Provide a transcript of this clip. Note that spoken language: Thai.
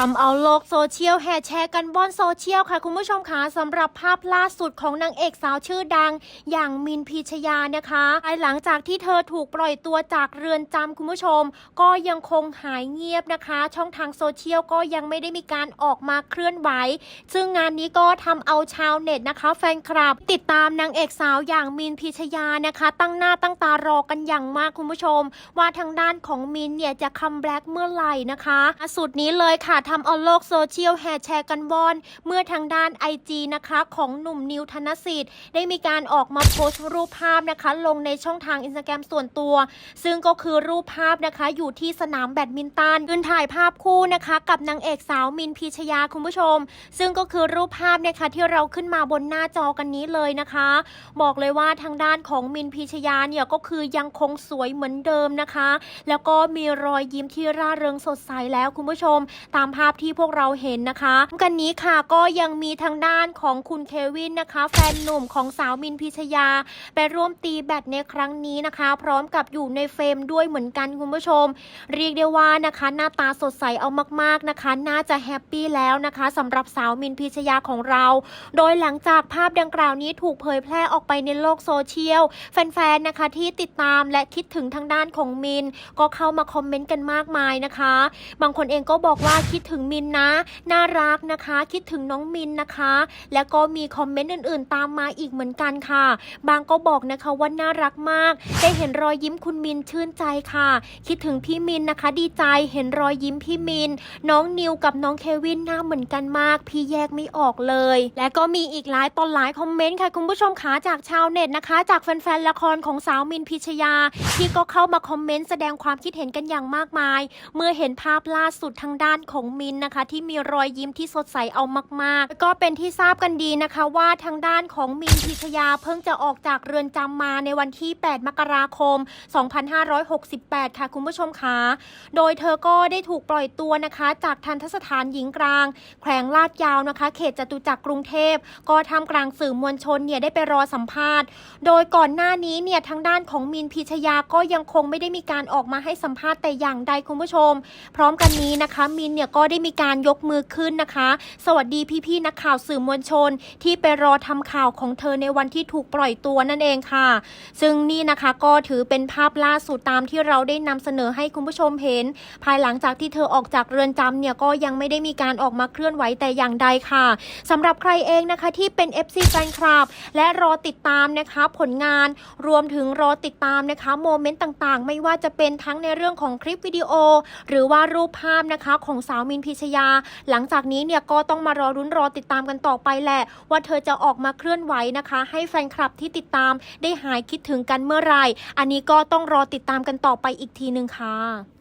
ทำเอาโลกโซเชียลแห่แชร์กันว่อนโซเชียลค่ะ คุณผู้ชมคะสำหรับภาพล่าสุดของนางเอกสาวชื่อดัง อย่างมินพีชยานะคะภายหลังจากที่เธอถูกปล่อยตัวจากเรือนจำคุณผู้ชม ก็ยังคงหายเงียบนะคะ ช่องทางโซเชียลก็ยังไม่ได้มีการออกมาเคลื่อนไหว ซึ่งงานนี้ก็ทำเอาชาวเน็ตนะคะ แฟนคลับ ติดตามนางเอกสาวอย่างมินพีชยานะคะ ตั้งหน้าตั้งตารอกันอย่างมากคุณผู้ชม ว่าทางด้านของมินเนี่ยจะคัมแบ็กเมื่อไหร่นะคะสุดนี้เลยค่ะทำเอาโลกโซเชียลแห่แชร์กันวอน เมื่อทางด้าน IG นะคะของหนุ่มนิวธนสิทธิ์ ได้มีการออกมาโพสต์รูปภาพนะคะ ลงในช่องทางอินสตาแกรมส่วนตัว ซึ่งก็คือรูปภาพนะคะอยู่ที่สนามแบดมินตันยืนถ่ายภาพคู่นะคะ กับนางเอกสาวมินพีชยาคุณผู้ชม ซึ่งก็คือรูปภาพนะคะที่เราขึ้นมาบนหน้าจอกันนี้เลยนะคะ บอกเลยว่าทางด้านของมินพีชยาเนี่ยก็คือยังคงสวยเหมือนเดิมนะคะ แล้วก็มีรอยยิ้มที่ร่าเริงสดใสแล้วคุณผู้ชม ตามภาพที่พวกเราเห็นนะคะกันนี้ค่ะก็ยังมีทางด้านของคุณเควินนะคะ แฟนหนุ่มของสาวมินพิชยา ไปร่วมตีแบดในครั้งนี้นะคะ พร้อมกับอยู่ในเฟรมด้วยเหมือนกันคุณผู้ชม เรียกได้ว่านะคะ หน้าตาสดใสเอามากๆนะคะ น่าจะแฮปปี้แล้วนะคะสำหรับสาวมินพิชยาของเรา โดยหลังจากภาพดังกล่าวนี้ถูกเผยแพร่ออกไปในโลกโซเชียล แฟนๆนะคะที่ติดตามและคิดถึงทางด้านของมิน ก็เข้ามาคอมเมนต์กันมากมายนะคะ บางคนเองก็บอกว่าคิดถึงมินนะ น่ารักนะคะ คิดถึงน้องมินนะคะ แล้วก็มีคอมเมนต์อื่นๆ ตามมาอีกเหมือนกันค่ะ บางก็บอกนะคะว่าน่ารักมาก ได้เห็นรอยยิ้มคุณมินชื่นใจค่ะ คิดถึงพี่มินนะคะ ดีใจเห็นรอยยิ้มพี่มิน น้องนิวกับน้องเควินหน้าเหมือนกันมาก พี่แยกไม่ออกเลย และก็มีอีกหลายตอนหลายคอมเมนต์ค่ะคุณผู้ชมคะจากชาวเน็ตนะคะ จากแฟนๆละครของสาวมินพิชยา ที่ก็เข้ามาคอมเมนต์แสดงความคิดเห็นกันอย่างมากมาย เมื่อเห็นภาพล่าสุดทางด้านของมินนะคะ ที่มีรอยยิ้มที่สดใสเอามากๆแล้วก็เป็นที่ทราบกันดีนะคะว่าทางด้านของมินพิชยาเพิ่งจะออกจากเรือนจำมาในวันที่ 8 มกราคม 2568 ค่ะคุณผู้ชมคะโดยเธอก็ได้ถูกปล่อยตัวนะคะ จากทันทสถานหญิงกลาง แขวงลาดยาวนะคะ เขตจตุจักรกรุงเทพ ก็ทำกลางสื่อมวลชนเนี่ยได้ไปรอสัมภาษณ์ โดยก่อนหน้านี้เนี่ยทางด้านของมินพิชยาก็ยังคงไม่ได้มีการออกมาให้สัมภาษณ์แต่อย่างใดคุณผู้ชม พร้อมกันนี้นะคะมินเนี่ยก็ได้มีการยกมือขึ้นนะคะ สวัสดีพี่ๆนักข่าวสื่อมวลชน ที่ไปรอทำข่าวของเธอในวันที่ถูกปล่อยตัวนั่นเองค่ะ ซึ่งนี่นะคะก็ถือเป็นภาพล่าสุดตามที่เราได้นำเสนอให้คุณผู้ชมเห็น ภายหลังจากที่เธอออกจากเรือนจำเนี่ยก็ยังไม่ได้มีการออกมาเคลื่อนไหวแต่อย่างใดค่ะสำหรับใครเองนะคะที่เป็น FC แฟนคลับและรอติดตามนะคะผลงานรวมถึงรอติดตามนะคะโมเมนต์ต่างๆ ไม่ว่าจะเป็นทั้งในเรื่องของคลิปวิดีโอ หรือว่ารูปภาพนะคะของสาวมินพิชยา หลังจากนี้เนี่ยก็ต้องมารอรุ้นรอติดตามกันต่อไปแหละ ว่าเธอจะออกมาเคลื่อนไหวนะคะ ให้แฟนคลับที่ติดตามได้หายคิดถึงกันเมื่อไหร่ อันนี้ก็ต้องรอติดตามกันต่อไปอีกทีหนึ่งค่ะ